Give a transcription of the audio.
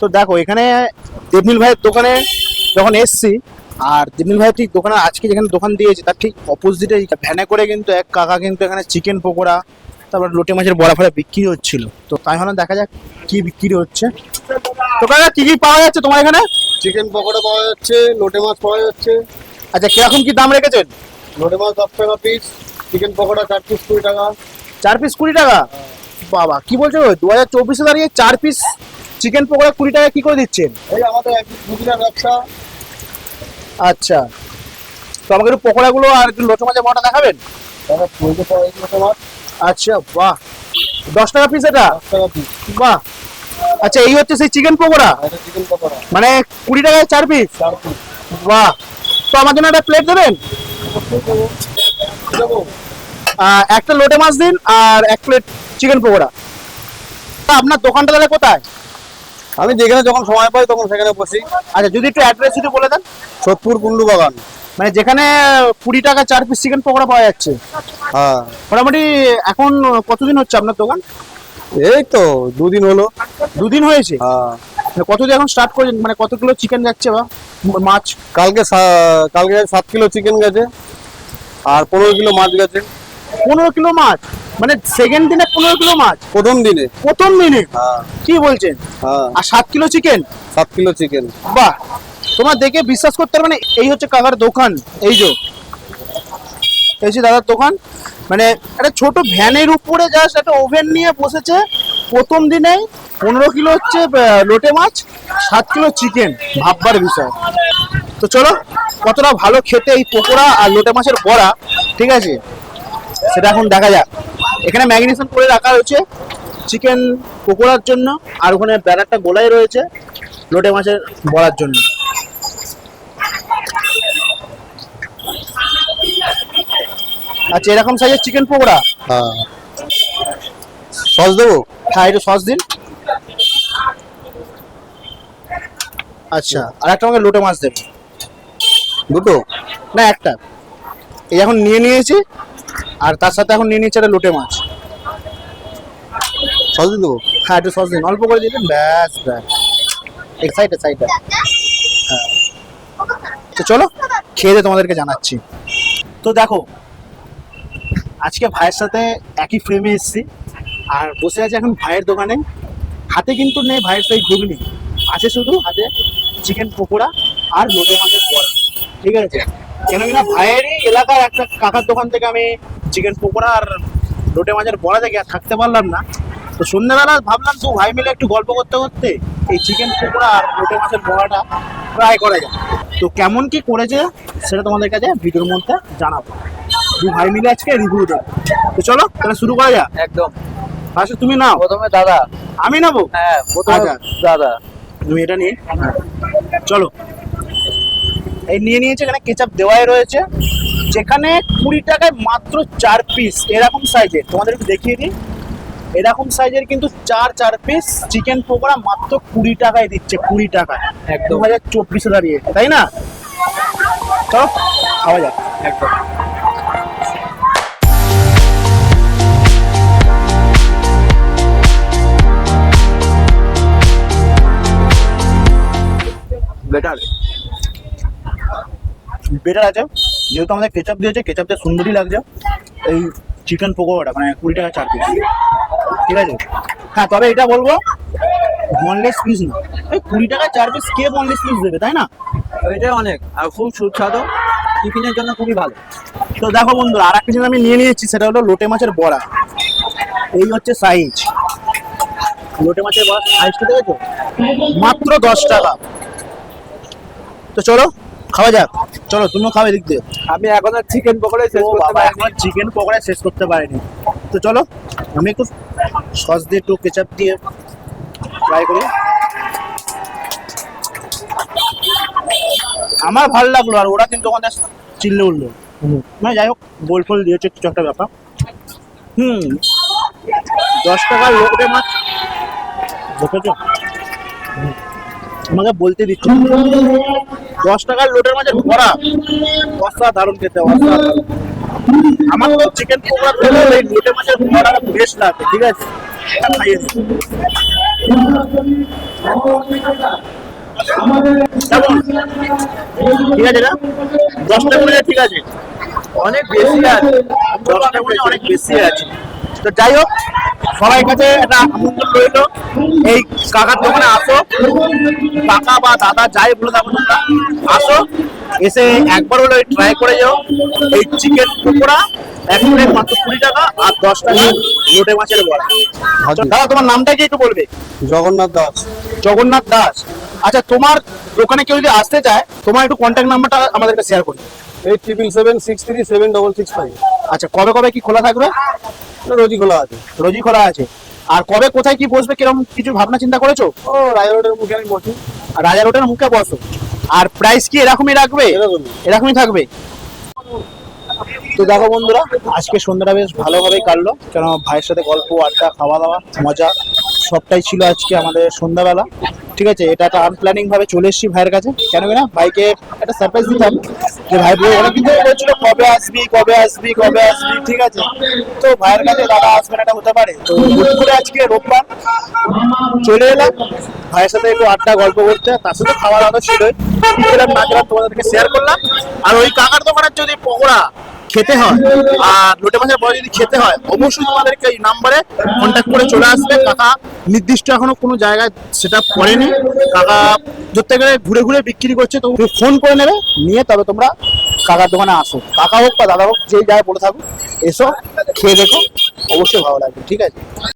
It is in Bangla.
তো দেখো এখানে দেবনীল ভাইয়ের দোকানে যখন এসছি আর দেবনীল ভাইয়ের ঠিক দোকানে আজকে যেখানে দোকান দিয়েছে তার ঠিক অপোজিটে ভ্যানে করে কিন্তু এক কাকা কিন্তু এখানে চিকেন পকোড়া তারপর লোটে মাছের বড়া ফড়া বিক্রি হচ্ছিল। তো তাই হলো দেখা যাক কি বিক্রি হচ্ছে। তো কাকা কি কি পাওয়া যাচ্ছে তোমার এখানে? চিকেন পকোড়া পাওয়া যাচ্ছে লোটে মাছ পাওয়া যাচ্ছে। আচ্ছা কীরকম কি দাম রেখেছেন? লোটে মাছ দশ টাকা পিস চিকেন পকোড়া চার পিস কুড়ি টাকা। চার পিস কুড়ি টাকা? বাবা কি বলছো দু হাজার চব্বিশে দাঁড়িয়ে চার পিস চিকেন পকোড়া কুড়ি টাকা কি করে দিচ্ছেন? এই আমাদের এক ব্যবসা। আচ্ছা। তো আমাকে একটু পকোড়াগুলো আর একটু লোটো মাছের বড়া দেখাবেন? আচ্ছা বাহ। দশ টাকা পিস এটা? বাহ। আচ্ছা এই হচ্ছে সেই চিকেন পকোড়া? চিকেন পকোড়া। মানে কুড়ি টাকায় চার পিস বাহ। তো আমার জন্য একটা প্লেট দেবেন? একটা লোটে মাছ দিন আর এক প্লেট চিকেন পকোড়া। আপনার দোকানটা তাহলে কোথায়? আমি যেখানে যখন সময় পাই তখন সেখানে বসি। আচ্ছা যদি একটু অ্যাড্রেস যদি বলে দেন। সোদপুর কুন্ডু বাগান। মানে যেখানে কুড়ি টাকা চার পিস চিকেন পকোড়া পাওয়া যাচ্ছে। হ্যাঁ। মোটামুটি এখন কতদিন হচ্ছে আপনার দোকান? এই তো দুদিন হলো। দুদিন হয়েছে? হ্যাঁ। মানে কতদিন এখন স্টার্ট করেছেন? মানে কত কিলো চিকেন যাচ্ছে বা মাছ? কালকে কালকে সাত কিলো চিকেন গেছে আর পনেরো কিলো মাছ গেছে। পনেরো কিলো মাছ? মানে সেকেন্ড দিনে পনেরো কিলো মাছ। প্রথম দিনে। প্রথম দিনে? হ্যাঁ। কি বলছেন? হ্যাঁ। আর সাত কিলো চিকেন সাত কিলো চিকেন বাহ! তোমার দেখে বিশ্বাস করতে পারবে না এই হচ্ছে কাকার দোকান এই যে। এই যে দাদার দোকান। মানে একটা ছোট ভ্যানের উপরে জাস্ট একটা ওভেন নিয়ে বসেছে। প্রথম দিনেই পনেরো কিলো হচ্ছে লোটে মাছ সাত কিলো চিকেন ভাববার বিষয়। তো চলো কতটা ভালো খেতে এই পকোড়া আর লোটে মাছের বড়া ঠিক আছে? সেটা এখন দেখা যাক। এখানে ম্যাগনেশন করে রাখা হয়েছে চিকেন পকোড়ার জন্য আর ওখানে ব্যাটারটা গোলাই রয়েছে লোটে মাছের বড়ার জন্য। আচ্ছা এরকম সাইজের চিকেন পকোড়া? হ্যাঁ। সস দেবো? হ্যাঁ একটু সস দিন। আচ্ছা। আর একটা আমাকে লোটে মাছ দেবে। দুটো? না একটা। এই এখন নিয়ে নিয়েছি। আর তার সাথে এখন নিয়ে নিয়েছি একটা লোটে মাছ। সস দিয়ে দেবো? হ্যাঁ একটু সস দিন। অল্প করে দিলেন ব্যাস ব্যাস। এক সাইডে সাইডে হ্যাঁ। তো চলো খেয়ে দিয়ে তোমাদেরকে জানাচ্ছি। তো দেখো আজকে ভাইয়ের সাথে একই ফ্রেমে এসেছি। আর বসে আছে এখন ভাইয়ের দোকানে। হাতে কিন্তু নেই ভাইয়ের সেই ঘুগনি। আছে শুধু হাতে চিকেন পকোড়া আর লোটে মাছের বড়া। ঠিক আছে? কেন কিনা ভাইয়েরই এলাকার একটা কাকার দোকান থেকে আমি চিকেন পকোড়া আর লোটে মাছের বড়া থেকে আর থাকতে পারলাম না। তো সন্ধ্যাবেলা ভাবলাম তো ভাই মিলে একটু গল্প করতে করতে এই চিকেন পকোড়া আর লোটে মাছের বড়াটা ট্রাই করা যায় তো কেমন কি করেছে সেটা তোমাদের কাছে ভিডিওর মধ্যে জানাব। দু ভাই মিলে আজকে রিভিউ দেবো। তো চলো তাহলে শুরু করা যাক। একদম। আচ্ছা তুমি নাও। প্রথমে দাদা। আমি নেব? হ্যাঁ প্রথমে আচ্ছা। দাদা। তুমি এটা নিয়ে। চলো। এই নিয়ে নিয়েছে এখানে কেচাপ দেওয়াই রয়েছে। যেখানে কুড়ি টাকায় মাত্র চার পিস এরকম সাইজের তোমাদের একটু দেখিয়ে দিই। এরকম সাইজের কিন্তু চার চার পিস চিকেন পকোড়া মাত্র কুড়ি টাকায় দিচ্ছে কুড়ি টাকায়। দু একদম। হাজার চব্বিশে দাঁড়িয়ে তাই না? চলো খাওয়া যাক। একদম। বেটার বেটার আছে। যেহেতু আমাদের কেচাপ দিয়েছে কেচাপ দিয়ে সুন্দরই লাগছে। এই চিকেন পকোড়াটা মানে কুড়ি টাকা চার পিস ঠিক আছে? হ্যাঁ তবে এটা বলব বনলেস পিস না। এই কুড়ি টাকা চার পিস কে বনলেস পিস দেবে তাই না? এটাই অনেক আর খুব সুস্বাদু। টিফিনের জন্য খুবই ভালো। তো দেখো বন্ধুরা আর একটা জিনিস আমি নিয়ে নিয়েছি সেটা হলো লোটে মাছের বড়া। এই হচ্ছে সাইজ লোটে মাছের বড়া সাইজটা দেখেছ? মাত্র দশ টাকা। তো চলো খাওয়া যাক। চলো তুমিও খাবে দিক দিয়ে। আমি এখন আর চিকেন পকোড়া শেষ করতে পারিনি। এখন চিকেন পকোড়া শেষ করতে পারিনি। তো চলো আমি একটু সস দিয়ে একটু কেচাপ দিয়ে ট্রাই করি। আমার ভালো লাগল আর ওরা কিন্তু ওখানে চিল্লে উঠল। মানে যাই হোক গোল ফোল দিয়েছে কিছু একটা ব্যাপার। হুম দশ টাকার লোকটে মাছ। দেখেছ? আমাকে বলতে দিচ্ছি। দশ টাকার লোটের মাঝে ভরা। অসাধারণ খেতে, অসাধারণ। আমার তো চিকেন পকোড়া খেলে এই লোটে মাছের ভরাটা বেশ লাগে, ঠিক আছে? ঠিক আছে না? দশটা মনে ঠিক আছে। অনেক বেশি আছে। দশটা মনে অনেক বেশি আছে। তো যাই হোক, সবাই কাছে একটা আমন্ত্রণ রইল। এই কাকার দোকানে আসো। কাকা বা দাদা যাই বলে থাকো তোমরা। আসো। এসে একবার হলো ট্রাই করে যাও। এই চিকেন পকোড়া এক প্লেট মাত্র কুড়ি টাকা আর দশ টাকা লোটে মাছের বড়া। ভাজি। দাদা তোমার নামটা কি একটু বলবে? জগন্নাথ দাস। জগন্নাথ দাস। আচ্ছা তোমার দোকানে কেউ যদি আসতে চায় তোমার একটু কন্ট্যাক্ট নাম্বারটা আমাদেরকে শেয়ার করবে eight triple seven six three seven double six five আচ্ছা কবে কবে কি খোলা থাকবে? রোজই খোলা আছে। রোজই খোলা আছে। আর কবে কোথায় কি বসবে কীরকম কিছু ভাবনা চিন্তা করেছ? ও রাজা রোডের মুখে আমি বসি। আর রাজা রোডের মুখে বসো। আর প্রাইস কি এরকমই রাখবে? এরকমই। এরকমই থাকবে? তো দেখো বন্ধুরা আজকে সন্ধ্যাটা বেশ ভালোভাবেই কাটলো। কেন ভাইয়ের সাথে গল্প আড্ডা খাওয়া দাওয়া মজা। সবটাই ছিল আজকে আমাদের সন্ধ্যাবেলা। ঠিক আছে, এটা একটা আনপ্ল্যানিং ভাবে চলে এসেছি ভাইয়ের কাছে। কেন কি না, ভাইকে একটা সারপ্রাইজ দিতাম যে ভাই ধরে বলছিল, কবে আসবি কবে আসবি কবে আসবি? ঠিক আছে? তো ভাইয়ের কাছে, দাদা, আসবেন এটা হতে পারে। তো করে আজকে রোববার চলে এলাম। ভাইয়ের সাথে একটু আড্ডা, গল্প করতে। তার সাথে খাওয়া দাওয়া ছিলই না তোমাদেরকে শেয়ার করলাম। আর ওই কাকার দোকানের যদি পকোড়া খেতে হয়, আর লোটে মাছের বড়া যদি খেতে হয়, অবশ্যই তোমাদেরকে এই নাম্বারে কন্ট্যাক্ট করে চলে আসবে। কাকা নির্দিষ্ট এখনও কোনো জায়গায় সেটা করেনি কাকা ধরতে গেলে ঘুরে ঘুরে বিক্রি করছে, তো ফোন করে নেবে, নিয়ে তবে তোমরা কাকার দোকানে আসো। কাকা হোক বা দাদা হোক, যেই জায়গায় বলে থাকুক, এসো, খেয়ে দেখো, অবশ্যই ভালো লাগবে, ঠিক আছে?